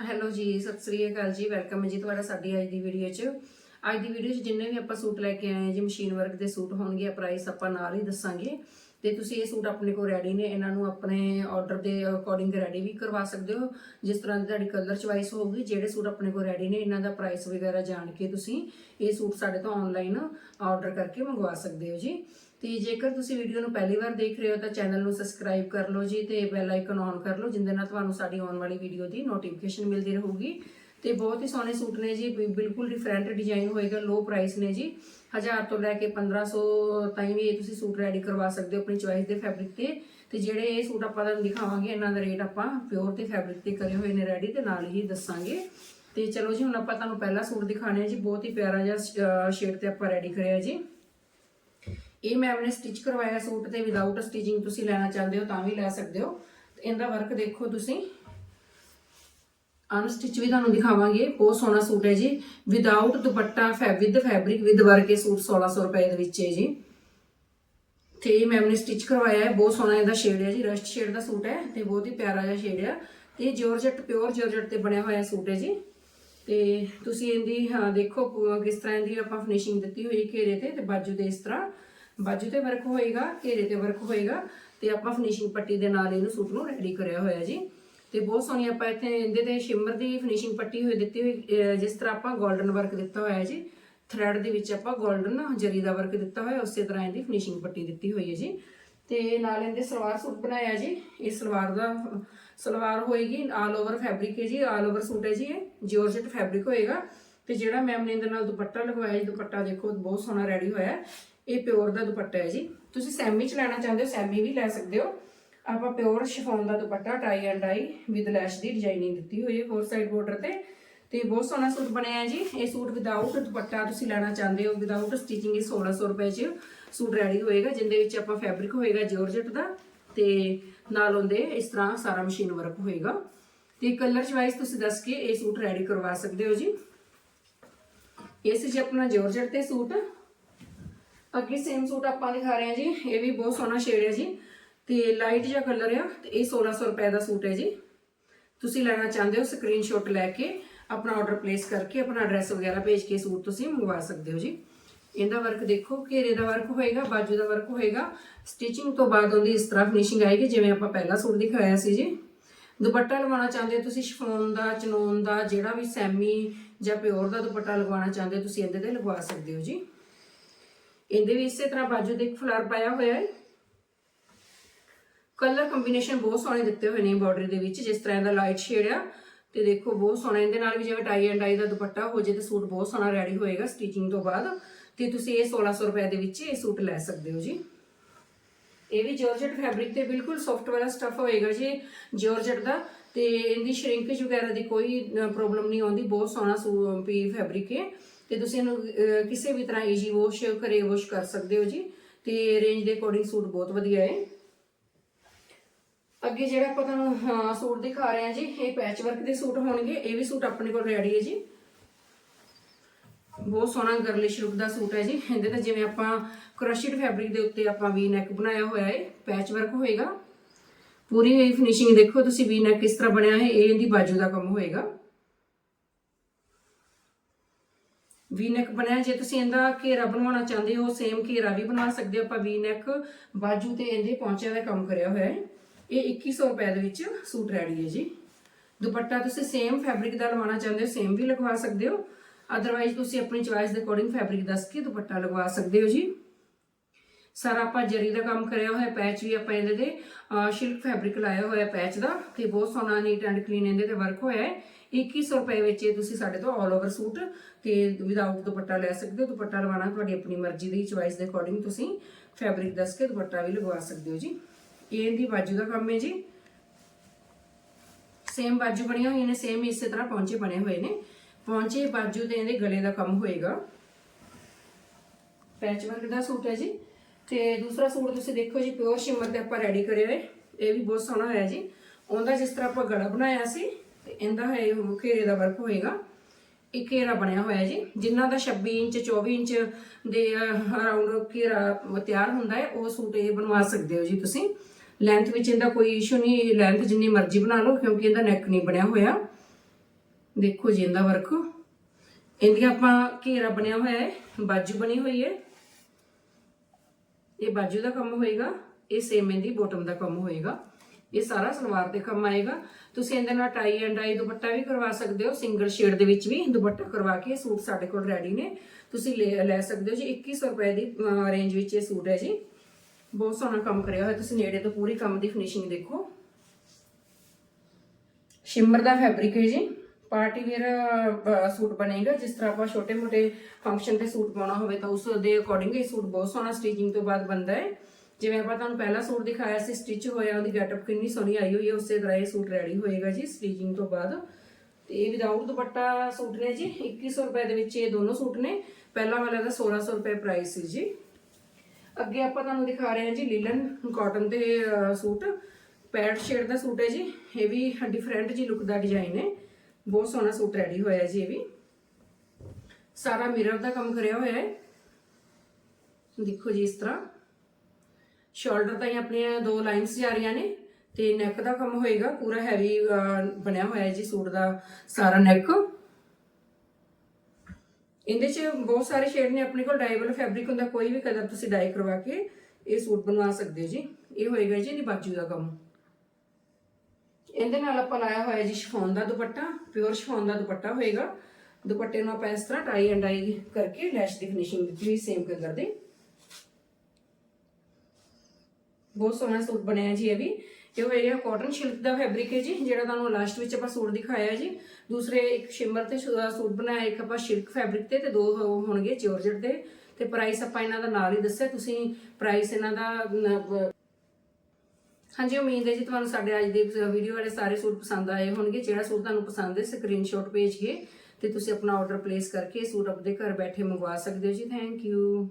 Hello ਜੀ, ਸਤਿ ਸ੍ਰੀ ਅਕਾਲ ਜੀ। Welcome ਹੈ ਜੀ ਤੁਹਾਡਾ ਸਾਡੀ ਅੱਜ ਦੀ ਵੀਡੀਓ 'ਚ। ਅੱਜ ਦੀ ਵੀਡੀਓ 'ਚ ਜਿੰਨੇ ਵੀ ਆਪਾਂ ਸੂਟ ਲੈ ਕੇ ਆਏ ਹਾਂ, ਜੀ ਮਸ਼ੀਨ ਵਰਕ ਦੇ ਸੂਟ ਹੋਣਗੇ ਪ੍ਰਾਈਸ ਆਪਾਂ ਨਾਲ ਹੀ ਦੱਸਾਂਗੇ। ਤੇ ਤੁਸੀਂ ਇਹ ਸੂਟ ਆਪਣੇ ਕੋਲ ਰੈਡੀ ਨੇ, ਇਹਨਾਂ ਨੂੰ ਆਪਣੇ ਆਰਡਰ ਦੇ ਅਕੋਰਡਿੰਗ ਰੈਡੀ ਵੀ ਕਰਵਾ ਸਕਦੇ ਹੋ। ਜਿਸ ਤਰ੍ਹਾਂ ਦੀ ਤੁਹਾਡੀ ਕਲਰ ਚੁਆਇਸ ਹੋਊਗੀ, ਜਿਹੜੇ ਸੂਟ ਆਪਣੇ ਕੋਲ ਰੈਡੀ ਨੇ, ਇਹਨਾਂ ਦਾ ਪ੍ਰਾਈਸ ਵਗੈਰਾ ਜਾਣ ਕੇ ਤੁਸੀਂ ਇਹ ਸੂਟ ਸਾਡੇ ਤੋਂ ਆਨਲਾਈਨ ਆਰਡਰ ਕਰਕੇ ਮੰਗਵਾ ਸਕਦੇ ਹੋ ਜੀ। ਤੇ ਜੇਕਰ ਤੁਸੀਂ ਵੀਡੀਓ ਨੂੰ ਪਹਿਲੀ ਵਾਰ ਦੇਖ ਰਹੇ ਹੋ ਤਾਂ ਚੈਨਲ ਨੂੰ ਸਬਸਕ੍ਰਾਈਬ ਕਰ ਲਓ ਜੀ ਤੇ ਬੈਲ ਆਈਕਨ ਔਨ ਕਰ ਲਓ ਜਿੰਦੇ ਨਾਲ ਤੁਹਾਨੂੰ ਸਾਡੀ ਆਉਣ ਵਾਲੀ ਵੀਡੀਓ ਦੀ ਨੋਟੀਫਿਕੇਸ਼ਨ ਮਿਲਦੀ ਰਹੂਗੀ। ਤੇ ਬਹੁਤ ਹੀ ਸੋਹਣੇ ਸੂਟ ਨੇ ਜੀ ਬਿਲਕੁਲ ਡਿਫਰੈਂਟ ਡਿਜ਼ਾਈਨ ਹੋਏਗਾ ਲੋ ਪ੍ਰਾਈਸ ਨੇ ਜੀ। 1000 ਤੋਂ ਲੈ ਕੇ 1500 ਤਾਈਂ ਵੀ ਇਹ ਤੁਸੀਂ ਸੂਟ ਰੈਡੀ ਕਰਵਾ ਸਕਦੇ ਹੋ ਆਪਣੀ ਚੁਆਇਸ ਦੇ ਫੈਬਰਿਕ ਤੇ। ਤੇ ਜਿਹੜੇ ਇਹ ਸੂਟ ਆਪਾਂ ਤੁਹਾਨੂੰ ਦਿਖਾਵਾਂਗੇ, ਇਹਨਾਂ ਦਾ ਰੇਟ ਆਪਾਂ ਪਿਓਰ ਤੇ ਫੈਬਰਿਕ ਤੇ ਕਰੇ ਹੋਏ ਨੇ ਰੈਡੀ ਤੇ ਨਾਲ ਹੀ ਦੱਸਾਂਗੇ। ਤੇ ਚਲੋ ਜੀ, ਹੁਣ ਆਪਾਂ ਤੁਹਾਨੂੰ ਪਹਿਲਾ ਸੂਟ ਦਿਖਾਣੇ ਆ ਜੀ, ਬਹੁਤ ਹੀ ਪਿਆਰਾ ਜਿਹਾ ਸ਼ੇਡ ਤੇ ਆਪਾਂ ਰੈਡੀ ਕਰਿਆ ਜੀ। ਇਹ ਮੈਂ ਆਪਣੇ ਸਟਿਚ ਕਰਵਾਇਆ ਸੂਟ ਤੇ ਵਿਦਆਊਟ ਸਟਿਚਿੰਗ ਤੁਸੀਂ ਲੈਣਾ ਚਾਹੁੰਦੇ ਹੋ ਤਾਂ ਵੀ ਲੈ ਸਕਦੇ ਹੋ। ਤੇ ਇਹਦਾ ਵਰਕ ਦੇਖੋ ਤੁਸੀਂ। ਅਨਸਟਿਚ ਵੀ ਤੁਹਾਨੂੰ ਦਿਖਾਵਾਂਗੇ, ਬਹੁਤ ਸੋਹਣਾ ਸੂਟ ਹੈ ਜੀ। Without dupatta with fabric with work ਇਹ ਸੂਟ 1600 ਰੁਪਏ ਦੇ ਵਿੱਚ ਹੈ ਜੀ। ਤੇ ਇਹ ਮੈਮ ਨੇ ਸਟਿਚ ਕਰਵਾਇਆ ਹੈ, ਬਹੁਤ ਸੋਹਣਾ ਇਹਦਾ ਸ਼ੇਡ ਹੈ ਜੀ। ਰਸਟ ਸ਼ੇਡ ਦਾ ਸੂਟ ਹੈ ਤੇ ਬਹੁਤ ਹੀ ਪਿਆਰਾ ਜਿਹਾ ਸ਼ੇਡ ਹੈ ਤੇ ਇਹ ਜਾਰਜਟ ਪਿਓਰ ਜਾਰਜਟ ਤੇ ਬਣਿਆ ਹੋਇਆ ਸੂਟ ਹੈ ਜੀ। ਤੇ ਤੁਸੀਂ ਇਹਦੀ, ਹਾਂ, ਦੇਖੋ ਕਿਸ ਤਰ੍ਹਾਂ ਦੀ ਆਪਾਂ ਫਿਨਿਸ਼ਿੰਗ ਦਿੱਤੀ ਹੋਈ ਘੇਰੇ ਤੇ ਤੇ ਬਾਜੂ ਦੇ ਇਸ ਤਰ੍ਹਾਂ। ਬਾਜੂ ਤੇ ਵਰਕ ਹੋਏਗਾ, ਘੇਰੇ ਤੇ ਵਰਕ ਹੋਏਗਾ ਤੇ ਆਪਾਂ ਫਿਨਿਸ਼ਿੰਗ ਪੱਟੀ ਦੇ ਨਾਲ ਇਹਨੂੰ ਸੂਟ ਨੂੰ ਰੈਡੀ ਕਰਿਆ ਹੋਇਆ ਜੀ। ਤੇ ਬਹੁਤ ਸੋਹਣੀ ਆਪਾਂ ਇੱਥੇ ਇਹਦੇ ਤੇ ਸ਼ਿਮਰ ਦੀ ਫਿਨਿਸ਼ਿੰਗ ਪੱਟੀ ਹੋਈ ਦਿੱਤੀ ਹੋਈ ਜਿਸ ਤਰ੍ਹਾਂ ਆਪਾਂ 골ਡਨ ਵਰਕ ਦਿੱਤਾ ਹੋਇਆ ਹੈ ਜੀ। ਥ੍ਰੈਡ ਦੇ ਵਿੱਚ ਆਪਾਂ 골ਡਨ ਜਰੀ ਦਾ ਵਰਕ ਦਿੱਤਾ ਹੋਇਆ, ਉਸੇ ਤਰ੍ਹਾਂ ਇਹਦੀ ਫਿਨਿਸ਼ਿੰਗ ਪੱਟੀ ਦਿੱਤੀ ਹੋਈ ਹੈ ਜੀ। ਤੇ ਨਾਲ ਇਹਦੇ ਸਲਵਾਰ ਸੂਟ ਬਣਾਇਆ ਜੀ। ਇਹ ਸਲਵਾਰ ਦਾ, ਸਲਵਾਰ ਹੋਏਗੀ ਆਲ ਓਵਰ ਫੈਬਰਿਕ ਹੈ ਜੀ ਆਲ ਓਵਰ ਸੂਟ ਹੈ ਜੀ ਇਹ। ਜਾਰਜਟ ਫੈਬਰਿਕ ਹੋਏਗਾ। ਤੇ ਜਿਹੜਾ ਮੈਮ ਨੇ ਇਹਦੇ ਨਾਲ ਦੁਪੱਟਾ ਲਗਵਾਇਆ ਜੀ, ਦੁਪੱਟਾ ਦੇਖੋ ਬਹੁਤ ਸੋਹਣਾ ਰੈਡੀ ਹੋਇਆ। ਇਹ ਪਿਓਰ ਦਾ ਦੁਪੱਟਾ ਹੈ ਜੀ। ਤੁਸੀਂ ਸੈਮੀ ਚ ਲੈਣਾ ਚਾਹੁੰਦੇ ਹੋ, ਸੈਮੀ ਵੀ ਲੈ ਸਕਦੇ ਹੋ। ਆਪਾਂ pure chiffon the dupatta tie and dye with lace the designing ਦਿੱਤੀ ਹੋਈ ਹੈ ਫੋਰ ਸਾਈਡ ਬਾਰਡਰ ਤੇ। ਤੇ ਬਹੁਤ ਸੋਹਣਾ ਸੂਟ ਬਣਿਆ ਜੀ। ਇਹ ਸੂਟ ਵਿਦਆਊਟ ਦੁਪੱਟਾ ਤੁਸੀਂ ਲੈਣਾ ਚਾਹੁੰਦੇ ਹੋ ਵਿਦਆਊਟ ਸਟਿਚਿੰਗ ਇਹ 1600 ਰੁਪਏ 'ਚ ਸੂਟ ਰੈਡੀ ਹੋਏਗਾ, ਜਿੰਦੇ ਵਿੱਚ ਆਪਾਂ ਫੈਬਰਿਕ ਹੋਏਗਾ ਜਾਰਜਟ ਦਾ। ਤੇ ਨਾਲ ਉਹਦੇ ਇਸ ਤਰ੍ਹਾਂ ਸਾਰਾ ਮਸ਼ੀਨ ਵਰਕ ਹੋਏਗਾ। ਤੇ ਕਲਰ ਚੁਆਇਸ ਤੁਸੀਂ ਦੱਸ ਕੇ ਇਹ ਸੂਟ ਰੈਡੀ ਕਰਵਾ ਸਕਦੇ ਹੋ ਜੀ। ਇਸ 'ਚ ਆਪਣਾ ਜਾਰਜਟ ਤੇ ਸੂਟ ਅੱਗੇ ਸੇਮ ਸੂਟ ਆਪਾਂ ਦਿਖਾ ਰਹੇ ਹਾਂ ਜੀ। ਇਹ ਵੀ ਬਹੁਤ ਸੋਹਣਾ ਸ਼ੇਡ ਹੈ ਜੀ। ਤੇ ਲਾਈਟ ਜਿਹਾ ਕਲਰ ਆ ਤੇ ਇਹ 1600 ਰੁਪਏ ਦਾ ਸੂਟ ਹੈ ਜੀ। ਤੁਸੀਂ ਲੈਣਾ ਚਾਹੁੰਦੇ ਹੋ ਸਕਰੀਨਸ਼ਾਟ ਲੈ ਕੇ ਆਪਣਾ ਆਰਡਰ ਪਲੇਸ ਕਰਕੇ ਆਪਣਾ ਐਡਰੈਸ ਵਗੈਰਾ ਭੇਜ ਕੇ ਸੂਟ ਤੁਸੀਂ ਮੰਗਵਾ ਸਕਦੇ ਹੋ ਜੀ। ਇਹਦਾ ਵਰਕ ਦੇਖੋ, ਘੇਰੇ ਦਾ ਵਰਕ ਹੋਏਗਾ, ਬਾਜੂ ਦਾ ਵਰਕ ਹੋਏਗਾ। ਸਟਿਚਿੰਗ ਤੋਂ ਬਾਅਦ ਉਹਦੀ ਇਸ ਤਰ੍ਹਾਂ ਫਿਨਿਸ਼ਿੰਗ ਆਏਗੀ, ਜਿਵੇਂ ਆਪਾਂ ਪਹਿਲਾ ਸੂਟ ਦਿਖਾਇਆ ਸੀ ਜੀ। ਦੁਪੱਟਾ ਲਗਵਾਉਣਾ ਚਾਹੁੰਦੇ ਹੋ ਤੁਸੀਂ ਸ਼ਿਫੋਨ ਦਾ ਚਨੋਨ ਦਾ, ਜਿਹੜਾ ਵੀ ਸੈਮੀ ਜਾਂ ਪਿਓਰ ਦਾ ਦੁਪੱਟਾ ਲਗਵਾਉਣਾ ਚਾਹੁੰਦੇ ਹੋ ਤੁਸੀਂ ਇਹਦੇ ਤੇ ਲਗਵਾ ਸਕਦੇ ਹੋ ਜੀ। ਇਹਦੇ ਵੀ ਇਸੇ ਤਰ੍ਹਾਂ ਬਾਜੂ ਦੇ ਇੱਕ ਫਲਾਰ ਪਾਇਆ ਹੋਇਆ ਹੈ। ਕਲਰ ਕੰਬੀਨੇਸ਼ਨ ਬਹੁਤ ਸੋਹਣੇ ਦਿੱਤੇ ਹੋਏ ਨੇ ਬਾਰਡਰ ਦੇ ਵਿੱਚ, ਜਿਸ ਤਰ੍ਹਾਂ ਦਾ ਲਾਈਟ ਸ਼ੇਡ ਆ। ਤੇ ਦੇਖੋ, ਬਹੁਤ ਸੋਹਣਾ ਇਹਦੇ ਨਾਲ ਵੀ ਜਿਵੇਂ ਟਾਈ ਐਂਡ ਆਈ ਦਾ ਦੁਪੱਟਾ ਹੋ ਜੇ ਤੇ ਸੂਟ ਬਹੁਤ ਸੋਹਣਾ ਰੈਡੀ ਹੋਏਗਾ ਸਟਿਚਿੰਗ ਤੋਂ ਬਾਅਦ। ਤੇ ਤੁਸੀਂ ਇਹ 1600 ਰੁਪਏ ਦੇ ਵਿੱਚ ਇਹ ਸੂਟ ਲੈ ਸਕਦੇ ਹੋ ਜੀ। ਇਹ ਵੀ ਜਾਰਜਟ ਫੈਬਰਿਕ ਤੇ ਬਿਲਕੁਲ ਸੌਫਟ ਵਾਲਾ ਸਟਫ ਹੋਏਗਾ ਜੀ ਜਾਰਜਟ ਦਾ। ਤੇ ਇਹਦੀ ਸ਼ਰਿੰਕੇਜ ਵਗੈਰਾ ਦੀ ਕੋਈ ਪ੍ਰੋਬਲਮ ਨਹੀਂ ਆਉਂਦੀ। ਬਹੁਤ ਸੋਹਣਾ ਸੂ ਪੀ ਫੈਬਰਿਕ ਹੈ। ਤੇ ਤੁਸੀਂ ਇਹਨੂੰ ਕਿਸੇ ਵੀ ਤਰ੍ਹਾਂ ਈਜੀ ਵਾਸ਼ ਕਰੇ ਵਾਸ਼ ਕਰ ਸਕਦੇ ਹੋ ਜੀ। ਤੇ ਰੇਂਜ ਦੇ ਅਕੋਰਡਿੰਗ ਸੂਟ ਬਹੁਤ ਵਧੀਆ ਹੈ। ਅੱਗੇ ਜਿਹੜਾ ਆਪਾਂ ਤੁਹਾਨੂੰ ਸੂਟ ਦਿਖਾ ਰਹੇ ਹਾਂ ਜੀ, ਇਹ ਪੈਚ ਵਰਕ ਦੇ ਸੂਟ ਹੋਣਗੇ। ਇਹ ਵੀ ਸੂਟ ਆਪਣੇ ਕੋਲ ਰੈਡੀ ਹੈ ਜੀ। ਬਹੁਤ ਸੋਹਣਾ ਗਰਲਿਸ਼ ਲੁੱਕ ਦਾ ਸੂਟ ਹੈ ਜੀ। ਇਹਦੇ ਤੇ ਜਿਵੇਂ ਆਪਾਂ ਕਰੋਸ਼ੀਟ ਫੈਬਰਿਕ ਦੇ ਉੱਤੇ ਆਪਾਂ ਵੀ ਨੈਕ ਬਣਾਇਆ ਹੋਇਆ ਹੈ ਪੈਚ ਵਰਕ ਹੋਏਗਾ। ਪੂਰੀ ਇਹ ਫਿਨਿਸ਼ਿੰਗ ਦੇਖੋ ਤੁਸੀਂ ਵੀ ਨੈਕ ਕਿਸ ਤਰ੍ਹਾਂ ਬਣਿਆ ਹੈ, ਇਹ ਇਹਦੀ ਬਾਜੂ ਦਾ ਕੰਮ ਹੋਏਗਾ। ਵੀ ਨੈਕ ਬਣਿਆ। ਜੇ ਤੁਸੀਂ ਇਹਦਾ ਘੇਰਾ ਬਣਵਾਉਣਾ ਚਾਹੁੰਦੇ ਹੋ ਸੇਮ ਘੇਰਾ ਵੀ ਬਣਾ ਸਕਦੇ ਹੋ। ਆਪਾਂ ਵੀ ਨੈਕ ਬਾਜੂ ਤੇ ਇਹਦੇ ਪੌਂਚਿਆਂ ਦਾ ਕੰਮ ਕਰਿਆ ਹੋਇਆ ਹੈ। ਇਹ 2100 ਰੁਪਏ ਦੇ ਵਿੱਚ ਸੂਟ ਰੈਡੀ ਹੈ ਜੀ। ਦੁਪੱਟਾ ਤੁਸੀਂ ਸੇਮ ਫੈਬਰਿਕ ਦਾ ਲਵਾਉਣਾ ਚਾਹੁੰਦੇ ਹੋ ਸੇਮ ਵੀ ਲਗਵਾ ਸਕਦੇ ਹੋ। ਅਦਰਵਾਈਜ਼ ਤੁਸੀਂ ਆਪਣੀ ਚੁਆਇਸ ਦੇ ਅਕੋਰਡਿੰਗ ਫੈਬਰਿਕ ਦੱਸ ਕੇ ਦੁਪੱਟਾ ਲਗਵਾ ਸਕਦੇ ਹੋ ਜੀ। ਸਾਰਾ ਆਪਾਂ ਜਰੀ ਦਾ ਕੰਮ ਕਰਿਆ ਹੋਇਆ, ਪੈਚ ਵੀ ਆਪਾਂ ਇਹਦੇ ਤੇ ਸ਼ਿਲਕ ਫੈਬਰਿਕ ਲਾਇਆ ਹੋਇਆ ਪੈਚ ਦਾ ਤੇ ਬਹੁਤ ਸੋਹਣਾ ਨੀਟ ਐਂਡ ਕਲੀਨ ਇਹਦੇ ਤੇ ਵਰਕ ਹੋਇਆ ਹੈ। 2100 ਰੁਪਏ ਵਿੱਚ ਇਹ ਤੁਸੀਂ ਸਾਡੇ ਤੋਂ ਆਲ ਓਵਰ ਸੂਟ ਤੇ ਵਿਦਆਊਟ ਦੁਪੱਟਾ ਲੈ ਸਕਦੇ ਹੋ। ਦੁਪੱਟਾ ਲਵਾਉਣਾ ਤੁਹਾਡੀ ਆਪਣੀ ਮਰਜ਼ੀ ਦੀ ਚੁਆਇਸ ਦੇ ਅਕੋਰਡਿੰਗ ਤੁਸੀਂ ਫੈਬਰਿਕ ਦੱਸ ਕੇ ਦੁਪੱਟਾ ਵੀ ਲਗਵਾ ਸਕਦੇ ਹੋ ਜੀ। ਇਹ ਇਹਦੀ ਬਾਜੂ ਦਾ ਕੰਮ ਹੈ ਜੀ। ਸੇਮ ਬਾਜੂ ਬਣੀਆਂ ਹੋਈਆਂ ਨੇ ਸੇਮ ਇਸੇ ਤਰ੍ਹਾਂ ਪੌਂਚੇ ਬਣੇ ਹੋਏ ਨੇ। ਪੌਂਚੇ ਬਾਜੂ ਦੇ ਇਹਦੇ ਗਲੇ ਦਾ ਕੰਮ ਹੋਏਗਾ। ਪੈਚ ਵਰਕ ਦਾ ਸੂਟ ਹੈ ਜੀ। ਤੇ ਦੂਸਰਾ ਸੂਟ ਤੁਸੀਂ ਦੇਖੋ ਜੀ ਪਿਓਰ ਸ਼ਿਮਰ ਤੇ ਆਪਾਂ ਰੈਡੀ ਕਰਿਆ ਹੈ ਇਹ ਵੀ ਬਹੁਤ ਸੋਹਣਾ ਹੋਇਆ ਜੀ। ਉਹਦਾ ਜਿਸ ਤਰ੍ਹਾਂ ਆਪਾਂ ਗਲਾ ਬਣਾਇਆ ਸੀ, ਤੇ ਇਹਦਾ ਹੈ ਇਹ ਘੇਰੇ ਦਾ ਵਰਕ ਹੋਏਗਾ। ਇਹ ਘੇਰਾ ਬਣਿਆ ਹੋਇਆ ਜੀ। ਜਿਨ੍ਹਾਂ ਦਾ 26 ਇੰਚ 24 ਇੰਚ ਦੇ ਅਰਾਊਂਡ ਘੇਰਾ ਤਿਆਰ ਹੁੰਦਾ ਹੈ, ਉਹ ਸੂਟ ਇਹ ਬਣਵਾ ਸਕਦੇ ਹੋ ਜੀ ਤੁਸੀਂ। ਲੈਂਥ ਵਿੱਚ ਇਹਦਾ ਕੋਈ ਇਸ਼ੂ ਨਹੀਂ ਲੈਂਥ ਜਿੰਨੀ ਮਰਜ਼ੀ ਬਣਾ ਲਓ, ਕਿਉਂਕਿ ਇਹਦਾ ਨੈਕ ਨਹੀਂ ਬਣਿਆ ਹੋਇਆ। ਦੇਖੋ ਜੀ ਇਹਦਾ ਵਰਕ ਇਹਦੀਆਂ ਆਪਾਂ ਘੇਰਾ ਬਣਿਆ ਹੋਇਆ ਹੈ, ਬਾਜੂ ਬਣੀ ਹੋਈ ਹੈ। ਇਹ ਬਾਜੂ ਦਾ ਕੰਮ ਹੋਏਗਾ, ਇਹ ਸੇਮ ਇਹਦੀ ਬੋਟਮ ਦਾ ਕੰਮ ਹੋਏਗਾ, ਇਹ ਸਾਰਾ ਸਲਵਾਰ 'ਤੇ ਕੰਮ ਆਏਗਾ। ਤੁਸੀਂ ਇਹਦੇ ਨਾਲ ਟਾਈ ਐਂਡ ਆਈ ਦੁਪੱਟਾ ਵੀ ਕਰਵਾ ਸਕਦੇ ਹੋ ਸਿੰਗਲ ਸ਼ੇਡ ਦੇ ਵਿੱਚ ਵੀ ਦੁਪੱਟਾ ਕਰਵਾ ਕੇ ਇਹ ਸੂਟ ਸਾਡੇ ਕੋਲ ਰੈਡੀ ਨੇ। ਤੁਸੀਂ ਲੈ ਲੈ ਸਕਦੇ ਹੋ ਜੀ 2100 ਰੁਪਏ ਦੀ ਰੇਂਜ ਵਿੱਚ ਇਹ ਸੂਟ ਹੈ ਜੀ। ਬਹੁਤ ਸੋਹਣਾ ਕੰਮ ਕਰਿਆ ਹੋਇਆ, ਤੁਸੀਂ ਨੇੜੇ ਤੋਂ ਪੂਰੀ ਕੰਮ ਦੀ ਫਿਨਿਸ਼ਿੰਗ ਦੇਖੋ। ਸ਼ਿਮਰ ਦਾ ਫੈਬਰਿਕ ਹੈ ਜੀ। ਪਾਰਟੀ ਵੇਅਰ ਸੂਟ ਬਣੇਗਾ। ਜਿਸ ਤਰ੍ਹਾਂ ਆਪਾਂ ਛੋਟੇ-ਮੋਟੇ ਫੰਕਸ਼ਨ ਤੇ ਸੂਟ ਪਾਉਣਾ ਹੋਵੇ ਤਾਂ ਉਸ ਦੇ ਅਕੋਰਡਿੰਗ ਇਹ ਸੂਟ ਬਹੁਤ ਸੋਹਣਾ ਸਟਿਚਿੰਗ ਤੋਂ ਬਾਅਦ ਬਣਦਾ ਹੈ। ਜਿਵੇਂ ਆਪਾਂ ਤੁਹਾਨੂੰ ਪਹਿਲਾ ਸੂਟ ਦਿਖਾਇਆ ਸੀ ਸਟਿਚ ਹੋਇਆ, ਉਹਦੀ ਗੈਟਅਪ ਕਿੰਨੀ ਸੋਹਣੀ ਆਈ ਹੋਈ ਹੈ, ਉਸੇ ਤਰ੍ਹਾਂ ਇਹ ਸੂਟ ਰੈਡੀ ਹੋਏਗਾ ਜੀ ਸਟਿਚਿੰਗ ਤੋਂ ਬਾਅਦ। ਤੇ ਇਹ ਵਿਦਆਊਟ ਦੁਪੱਟਾ ਸੂਟ ਨੇ ਜੀ 2100 ਰੁਪਏ ਦੇ ਵਿੱਚ ਇਹ ਦੋਨੋਂ ਸੂਟ ਨੇ। ਪਹਿਲਾ ਵਾਲਾ ਦਾ 1600 ਰੁਪਏ ਪ੍ਰਾਈਸ ਸੀ ਜੀ। ਅੱਗੇ ਆਪਾਂ ਤੁਹਾਨੂੰ ਦਿਖਾ ਰਹੇ ਹਾਂ ਜੀ ਲੀਲਨ ਕਾਟਨ ਦੇ ਸੂਟ। ਪੈਡ ਸ਼ੇਡ ਦਾ ਸੂਟ ਹੈ ਜੀ, ਇਹ ਵੀ ਡਿਫਰੈਂਟ ਜੀ ਲੁੱਕ ਦਾ ਡਿਜ਼ਾਈਨ ਹੈ। ਬਹੁਤ ਸੋਹਣਾ ਸੂਟ ਰੈਡੀ ਹੋਇਆ ਜੀ ਇਹ ਵੀ। ਸਾਰਾ ਮਿਰਰ ਦਾ ਕੰਮ ਕਰਿਆ ਹੋਇਆ ਹੈ। ਦੇਖੋ ਜੀ ਇਸ ਤਰ੍ਹਾਂ। ਸ਼ੋਲਡਰ ਤਾਂ ਹੀ ਆਪਣੀਆਂ ਦੋ ਲਾਈਨਸ ਜਾ ਰਹੀਆਂ ਨੇ ਤੇ ਨੈਕ ਦਾ ਕੰਮ ਹੋਏਗਾ, ਪੂਰਾ ਹੈਵੀ ਬਣਿਆ ਹੋਇਆ ਹੈ ਜੀ ਸੂਟ ਦਾ ਸਾਰਾ ਨੈਕ ਇਹਦੇ 'ਚ ਬਹੁਤ ਸਾਰੇ ਸ਼ੇਡ ਨੇ, ਆਪਣੇ ਕੋਲ ਡਾਈਬਲ ਫੈਬਰਿਕ ਹੁੰਦਾ, ਕੋਈ ਵੀ ਕਲਰ ਤੁਸੀਂ ਡਾਈ ਕਰਵਾ ਕੇ ਇਹ ਸੂਟ ਬਣਵਾ ਸਕਦੇ ਹੋ ਜੀ। ਇਹ ਹੋਏਗਾ ਜੀ ਇਹਦੀ ਬਾਜੂ ਦਾ ਕੰਮ। ਇਹਦੇ ਨਾਲ ਆਪਾਂ ਲਾਇਆ ਹੋਇਆ ਜੀ ਸ਼ਿਫੋਨ ਦਾ ਦੁਪੱਟਾ ਪਿਓਰ ਸ਼ਿਫੋਨ ਦਾ ਦੁਪੱਟਾ ਹੋਏਗਾ। ਦੁਪੱਟੇ ਨੂੰ ਆਪਾਂ ਇਸ ਤਰ੍ਹਾਂ ਟਾਈ ਐਂਡ ਡਾਈ ਕਰਕੇ ਲੈਸ਼ ਦੀ ਫਿਨਿਸ਼ਿੰਗ ਦਿੱਤੀ ਹੋਈ ਸੇਮ ਕਲਰ ਦੇ। ਬਹੁਤ ਸੋਹਣਾ ਸੂਟ ਬਣਿਆ ਜੀ ਇਹ ਵੀ। ਇਹ ਹੋਏਗਾ ਕਾਟਨ ਸਿਲਕ ਦਾ ਫੈਬਰਿਕ ਹੈ ਜੀ, ਜਿਹੜਾ ਤੁਹਾਨੂੰ ਲਾਸਟ ਵਿੱਚ ਆਪਾਂ ਸੂਟ ਦਿਖਾਇਆ ਜੀ। ਦੂਸਰੇ ਇੱਕ ਸ਼ਿਮਰ ਤੇ ਸੂਟ ਬਣਾਇਆ, ਇੱਕ ਆਪਾਂ ਸਿਲਕ ਫੈਬਰਿਕ ਤੇ ਤੇ ਦੋ ਹੋਣਗੇ ਜੋਰਜਟ ਦੇ ਤੇ ਪ੍ਰਾਈਸ ਆਪਾਂ ਇਹਨਾਂ ਦਾ ਨਾਲ ਹੀ ਦੱਸਿਆ, ਤੁਸੀਂ ਪ੍ਰਾਈਸ ਇਹਨਾਂ ਦਾ ਹਾਂਜੀ, ਉਮੀਦ ਹੈ ਜੀ ਤੁਹਾਨੂੰ ਸਾਡੇ ਅੱਜ ਦੇ ਵੀਡੀਓ ਵਾਲੇ ਸਾਰੇ ਸੂਟ ਪਸੰਦ ਆਏ ਹੋਣਗੇ। ਜਿਹੜਾ ਸੂਟ ਤੁਹਾਨੂੰ ਪਸੰਦ ਹੈ ਸਕਰੀਨਸ਼ਾਟ ਭੇਜ ਕੇ ਤੇ ਤੁਸੀਂ ਆਪਣਾ ਆਰਡਰ ਪਲੇਸ ਕਰਕੇ ਸੂਟ ਆਪਣੇ ਘਰ ਬੈਠੇ ਮੰਗਵਾ ਸਕਦੇ ਹੋ ਜੀ। Thank you